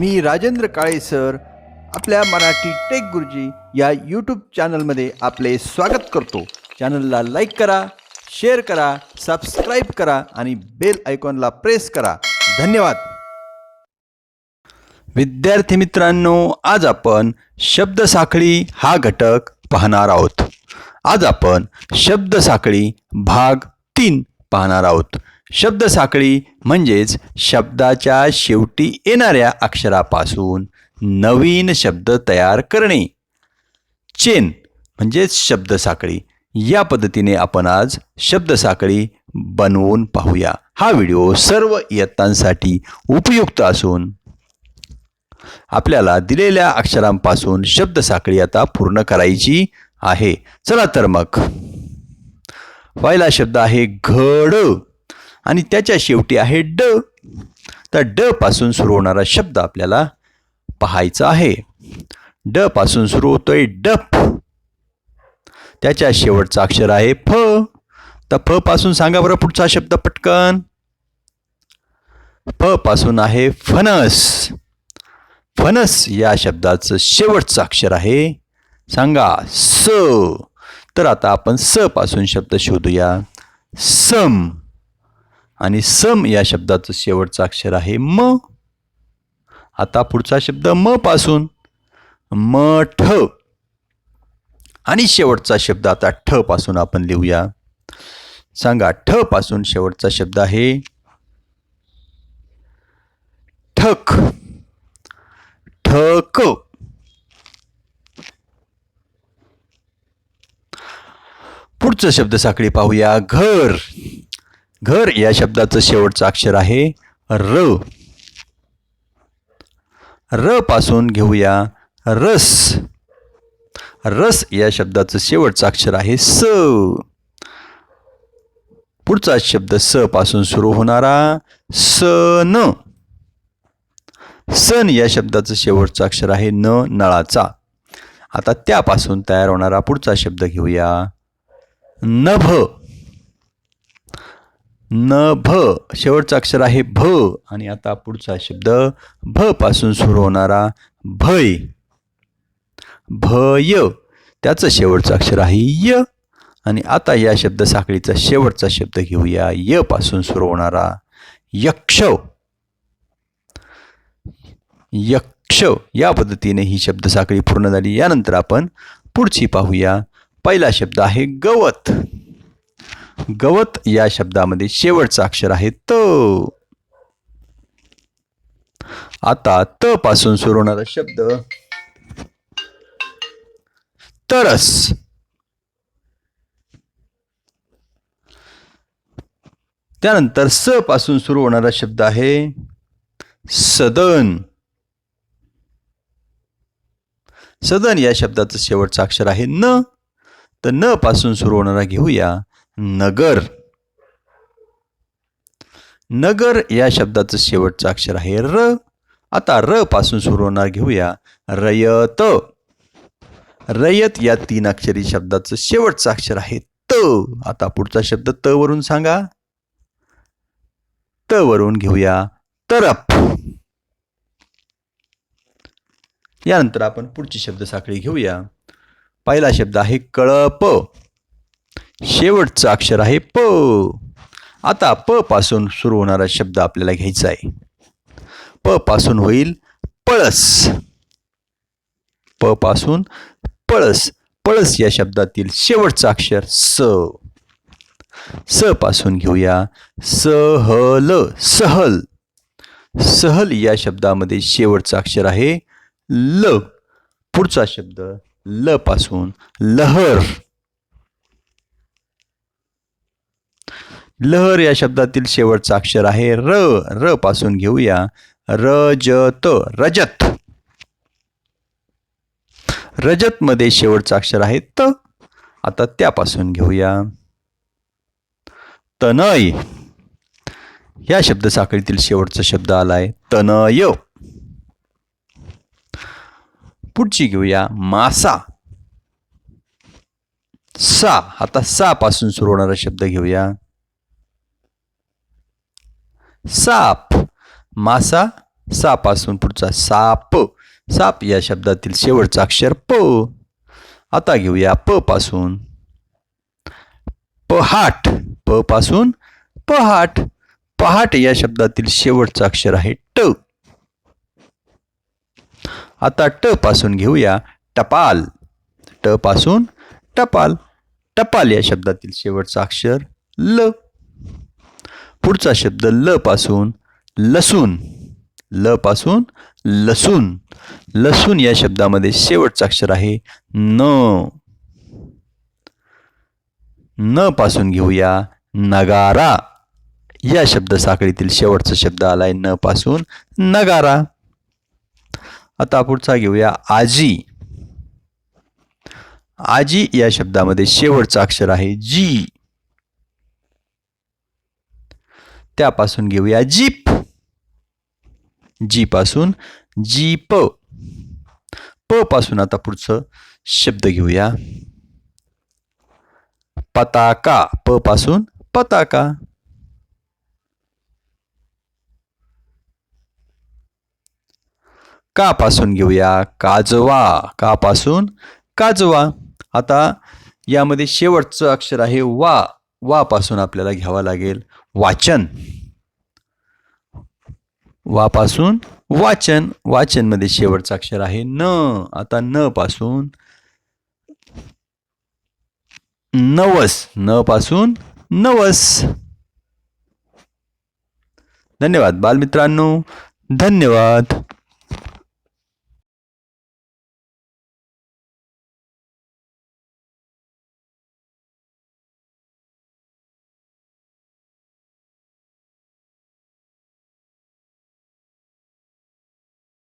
मी Rajendra Kale sir. आपल्या Marathi take गुरुजी या यूट्यूब चॅनलमध्ये आपले स्वागत करतो. चॅनलला लाईक करा शेअर करा सबस्क्राईब करा आणि बेल आयकॉनला प्रेस करा. धन्यवाद. विद्यार्थी मित्रांनो आज आपण शब्दसाखळी हा घटक पाहणार आहोत. आज आपण शब्दसाखळी भाग तीन पाहणार आहोत. शब्दसाखळी म्हणजेच शब्दाच्या शेवटी येणाऱ्या अक्षरापासून नवीन शब्द तयार करणे. चेन म्हणजेच शब्दसाखळी या पद्धतीने आपण आज शब्दसाखळी बनवून पाहूया. हा व्हिडिओ सर्व इयत्तांसाठी उपयुक्त असून आपल्याला दिलेल्या अक्षरांपासून शब्दसाखळी आता पूर्ण करायची आहे. चला तर मग. पहिला शब्द आहे घड. आणि त्याच्या शेवटी आहे ड. तर ड पासून सुरू होणारा शब्द आपल्याला पाहायचा आहे. ड पासून सुरू होतोय डप त्याच्या शेवटचा अक्षर आहे फ. तर फ पासून सांगा बरं पुढचा शब्द पटकन. फ पासून आहे फणस फणस या शब्दाचं शेवटचं अक्षर आहे. सांगा स. तर आता आपण स पासून शब्द शोधूया. सम. आणि सम या शब्दाचं शेवटचं अक्षर आहे म. आता पुढचा शब्द म पासून. मठ आणि शेवटचा शब्द आता ठ पासून आपण लिहूया. सांगा ठ पासून शेवटचा शब्द आहे. ठक. ठक. पुढचं शब्द साखळी पाहूया. घर. घर या शब्दाचं शेवटचं अक्षर आहे र. र पासून घेऊया रस. रस या शब्दाचं शेवटचं अक्षर आहे स. पुढचा शब्द स पासून सुरू होणारा सन. सन या शब्दाचं शेवटचं अक्षर आहे न नळाचा. आता त्यापासून तयार होणारा पुढचा शब्द घेऊया. नभ. नभ. शेवटचं अक्षर आहे भ. आणि आता पुढचा शब्द भ पासून सुरू होणारा भय. भय. त्याचं शेवटचं अक्षर आहे य. आणि आता या शब्द साखळीचा शेवटचा शब्द घेऊया. य पासून सुरू होणारा यक्ष. यक्ष. या पद्धतीने ही शब्दसाखळी पूर्ण झाली. यानंतर आपण पुढची पाहूया. पहिला शब्द आहे गवत. गवत या शब्दामध्ये शेवटचा अक्षर आहे त. आता त पासून सुरू होणारा शब्द तरस. त्यानंतर स पासून सुरू होणारा शब्द आहे सदन. सदन या शब्दाचं शेवटचं अक्षर आहे न. तर न पासून सुरू होणारा घेऊया नगर. नगर या शब्दाचं शेवटचं अक्षर आहे र. आता र पासून सुरू होणार घेऊया रयत. रयत या तीन अक्षरी शब्दाचं शेवटचं अक्षर आहे त. आता पुढचा शब्द त वरून सांगा. त वरून घेऊया तरप. यानंतर आपण पुढची शब्द साखळी घेऊया. पहिला शब्द आहे कळप. शेवटचं अक्षर आहे प. आता प पासून सुरू होणारा शब्द आपल्याला घ्यायचा आहे. प पासून होईल पळस. प पासून पळस. पळस या शब्दातील शेवटचं अक्षर स. स पासून घेऊया. सहल सहल. सहल या शब्दामध्ये शेवटचं अक्षर आहे ल. पुढचा शब्द ल पासून लहर. लहर या शब्दातील शेवटचं अक्षर आहे र. र पासून घेऊया. रजत रजत. रजत मध्ये शेवटचं अक्षर आहे त. आता त्यापासून घेऊया. तनय. या शब्दसाखळीतील शेवटचा शब्द आलाय. तनय. पुढची घेऊया. मासा. सा. आता सा पासून सुरू होणारा शब्द घेऊया. साप. मासा. सा पासून पुढचा साप. साप या शब्दातील शेवटचा अक्षर प. आता घेऊया प पासून. पहाट. प पासून पहाट. पहाट या शब्दातील शेवटचा अक्षर आहे ट. आता ट पासून घेऊया टपाल. ट पासून टपाल. टपाल या शब्दातील शेवटचं अक्षर ल. पुढचा शब्द ल पासून लसूण. ल पासून लसूण. लसूण या शब्दामध्ये शेवटचं अक्षर आहे न. न पासून घेऊया नगारा. या शब्द साखळीतील शेवटचा शब्द आलाय न पासून नगारा. आता पुढचा घेऊया आजी. आजी या शब्दामध्ये शेवटचं अक्षर आहे जी. त्यापासून घेऊया जीप. जी पासून जीप. प पासून आता पुढचं शब्द घेऊया. पताका. प पासून पताका. कापासून घेऊया. काजवा. कापासून काजवा. आता यामध्ये शेवटचं अक्षर आहे वा. वा पासून आपल्याला घ्यावा लागेल वाचन. वापासून वाचन. वाचनमध्ये शेवटचं अक्षर आहे न. आता न पासून नवस. न पासून नवस. धन्यवाद बालमित्रांनो. धन्यवाद.